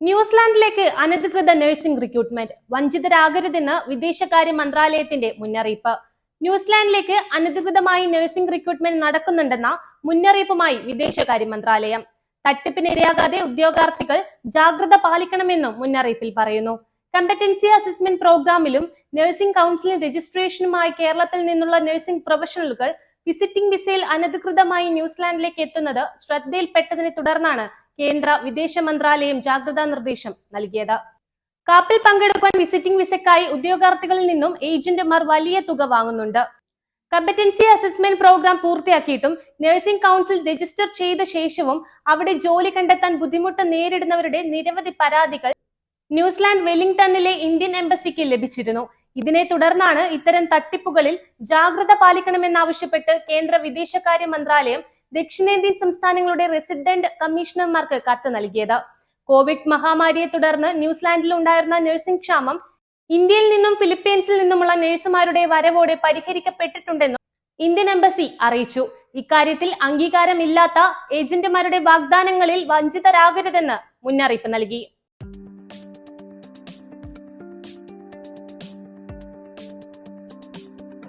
ന്യൂസിലാൻഡിലേക്ക് അനധികൃത nursing recruitment വഞ്ചിതരാകരുതെന്ന് വിദേശകാര്യ മന്ത്രാലയത്തിന്റെ മുന്നറിയിപ്പ്. ന്യൂസിലാൻഡിലേക്ക് അനധികൃതമായി നഴ്സിംഗ് റിക്രൂട്ട്മെന്റ് നടക്കുന്നുണ്ടെന്ന മുന്നറിയിപ്പുമായി വിദേശകാര്യ മന്ത്രാലയം. തട്ടിപ്പിനിരയാകാതെ ഉദ്യോഗാർത്ഥികൾ ജാഗ്രത പാലിക്കണമെന്നും മുന്നറിയിപ്പിൽ പറയുന്നു. കമ്പറ്റൻസി അസസ്മെന്റ് പ്രോഗ്രാമിലും നഴ്സിംഗ് കൗൺസിലിംഗ് രജിസ്ട്രേഷനുമായി കേരളത്തിൽ നിന്നുള്ള നഴ്സിംഗ് പ്രൊഫഷണലുകൾ വിസിറ്റിംഗ് വിസയിൽ അനധികൃതമായി ന്യൂസിലാൻഡിലേക്ക് എത്തുന്നത് ശ്രദ്ധയിൽപ്പെട്ടതിനെ തുടർന്നാണ് കേന്ദ്ര വിദേശ മന്ത്രാലയം ജാഗ്രതാ നിർദ്ദേശം നൽകിയത്. കാപ്പിൽ പങ്കെടുക്കാൻ വിസിറ്റിംഗ് വിസയ്ക്കായി ഉദ്യോഗാർത്ഥികളിൽ നിന്നും ഏജന്റുമാർ വലിയ തുക വാങ്ങുന്നുണ്ട്. കമ്പറ്റൻസി അസസ്മെന്റ് പ്രോഗ്രാം പൂർത്തിയാക്കിയിട്ടും നഴ്സിംഗ് കൗൺസിൽ രജിസ്റ്റർ ചെയ്ത ശേഷവും അവിടെ ജോലി കണ്ടെത്താൻ ബുദ്ധിമുട്ട് നേരിടുന്നവരുടെ നിരവധി പരാതികൾ ന്യൂസിലാൻഡ് വെല്ലിംഗ്ടണിലെ ഇന്ത്യൻ എംബസിക്ക് ലഭിച്ചിരുന്നു. ഇതിനെ തുടർന്നാണ് ഇത്തരം തട്ടിപ്പുകളിൽ ജാഗ്രത പാലിക്കണമെന്നാവശ്യപ്പെട്ട് കേന്ദ്ര വിദേശകാര്യ മന്ത്രാലയം ദക്ഷിണേന്ത്യൻ സംസ്ഥാനങ്ങളുടെ റെസിഡന്റ് കമ്മീഷണർമാർക്ക് കത്ത് നൽകിയത്. കോവിഡ് മഹാമാരിയെ തുടർന്ന് ന്യൂസിലാൻഡിൽ ഉണ്ടായിരുന്ന നഴ്സിംഗ് ക്ഷാമം ഇന്ത്യയിൽ നിന്നും ഫിലിപ്പീൻസിൽ നിന്നുമുള്ള നഴ്സുമാരുടെ വരവോടെ പരിഹരിക്കപ്പെട്ടിട്ടുണ്ടെന്നും ഇന്ത്യൻ എംബസി അറിയിച്ചു. ഇക്കാര്യത്തിൽ അംഗീകാരമില്ലാത്ത ഏജന്റുമാരുടെ വാഗ്ദാനങ്ങളിൽ വഞ്ചിതരാകരുതെന്ന് മുന്നറിയിപ്പ് നൽകി.